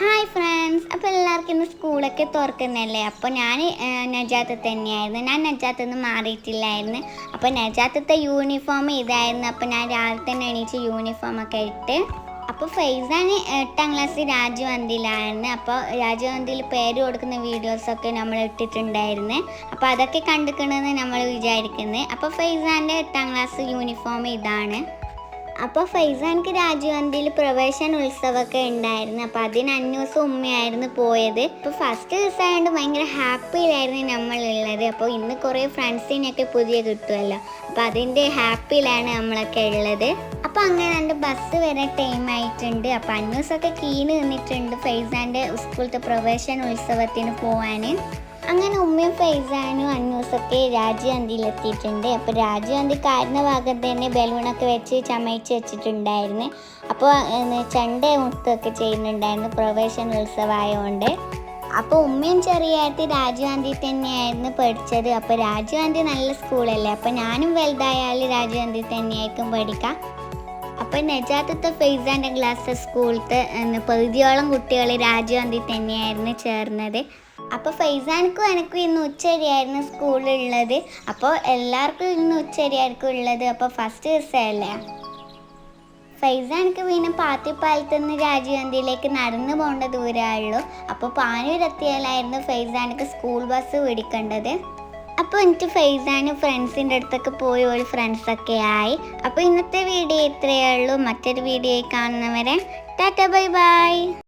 Hi friends അപ്പോൾ എല്ലാവർക്കും ഇന്ന് സ്കൂളൊക്കെ തുറക്കുന്നല്ലേ അപ്പോൾ ഞാൻ നജാത്ത് തന്നെയായിരുന്നു. ഞാൻ നജാത്ത് നിന്ന് മാറിയിട്ടില്ലായിരുന്നു. അപ്പോൾ നജാത്തത്തെ യൂണിഫോം ഇതായിരുന്നു. അപ്പോൾ ഞാൻ രാവിലെ തന്നെ എണീച്ച് യൂണിഫോം ഒക്കെ ഇട്ട് അപ്പോൾ ഫൈസാൻ എട്ടാം ക്ലാസ് രാജവന്തിയിലായിരുന്നു അപ്പോൾ രാജവന്തിയിൽ പേര് കൊടുക്കുന്ന വീഡിയോസൊക്കെ നമ്മൾ ഇട്ടിട്ടുണ്ടായിരുന്നു. അപ്പോൾ അതൊക്കെ കണ്ടിക്കണമെന്ന് നമ്മൾ വിചാരിക്കുന്നത് അപ്പോൾ ഫൈസാന്റെ എട്ടാം ക്ലാസ് യൂണിഫോം ഇതാണ്. അപ്പോൾ ഫൈസാൻക്ക് രാജീവന്തിയിൽ പ്രവേശന ഉത്സവമൊക്കെ ഉണ്ടായിരുന്നു. അപ്പോൾ അതിന് അന്വേഷം ഉമ്മയായിരുന്നു പോയത്. അപ്പോൾ ഫസ്റ്റ് ദിവസമായതുകൊണ്ട് ഭയങ്കര ഹാപ്പിയിലായിരുന്നു നമ്മളുള്ളത് അപ്പോൾ ഇന്ന് കുറേ ഫ്രണ്ട്സിനെയൊക്കെ പുതിയ കിട്ടുമല്ലോ അപ്പോൾ അതിന്റെ ഹാപ്പിയിലാണ് നമ്മളൊക്കെ ഉള്ളത്. അപ്പോൾ അങ്ങനെ എന്റെ ബസ് വരെ ടൈം ആയിട്ടുണ്ട്. അപ്പോൾ അന്യൂസൊക്കെ കീന് നിന്നിട്ടുണ്ട് ഫൈസാന്റെ സ്കൂളത്തെ പ്രവേശന ഉത്സവത്തിന് പോകാൻ അങ്ങനെ ഉമ്മയും ഫൈസാനും അന്നൂസൊക്കെ രാജ്യാന്തിയിലെത്തിയിട്ടുണ്ട് അപ്പോൾ രാജ്യാന്തി കാരുന്ന ഭാഗത്ത് തന്നെ ബലൂണൊക്കെ വെച്ച് ചമയിച്ച് വെച്ചിട്ടുണ്ടായിരുന്നു. അപ്പോൾ ചണ്ട മുത്തൊക്കെ ചെയ്യുന്നുണ്ടായിരുന്നു പ്രവേശന ഉത്സവമായതുകൊണ്ട് അപ്പോൾ ഉമ്മയും ചെറിയായിട്ട് രാജ്യാന്തി തന്നെയായിരുന്നു പഠിച്ചത്. അപ്പോൾ രാജ്യാന്തി നല്ല സ്കൂളല്ലേ? അപ്പോൾ ഞാനും വലുതായാൽ രാജ്യാന്തി തന്നെയായിരിക്കും പഠിക്കാം. അപ്പോൾ നജാത്തത്തെ ഫെയ്സാന്റെ ക്ലാസ് സ്കൂളിലത്തെ പകുതിയോളം കുട്ടികൾ രാജ്യാന്തി തന്നെയായിരുന്നു ചേർന്നത്. അപ്പോൾ ഫൈസാനക്കും എനക്കും ഇന്ന് ഉച്ചരിയായിരുന്നു സ്കൂളിലുള്ളത്. അപ്പോൾ എല്ലാവർക്കും ഇന്ന് ഉച്ചരിയായിരിക്കും ഉള്ളത്. അപ്പോൾ ഫസ്റ്റ് ദിവസമല്ലേ? ഫൈസാനക്ക് പിന്നെ പാത്തിപ്പാലത്ത് നിന്ന് രാജീവന്തിയിലേക്ക് നടന്നു പോകേണ്ട ദൂരമുള്ളൂ അപ്പോൾ പാനൂരെത്തിയാലായിരുന്നു ഫൈസാനക്ക് സ്കൂൾ ബസ് പിടിക്കേണ്ടത്. അപ്പോൾ എനിക്ക് ഫൈസാനും ഫ്രണ്ട്സിന്റെ അടുത്തൊക്കെ പോയി ഒരു ഫ്രണ്ട്സൊക്കെ ആയി. അപ്പോൾ ഇന്നത്തെ വീഡിയോ ഇത്രയേ ഉള്ളൂ. മറ്റൊരു വീഡിയോ കാണുന്നവരെ ടാറ്റ ബൈ ബൈ.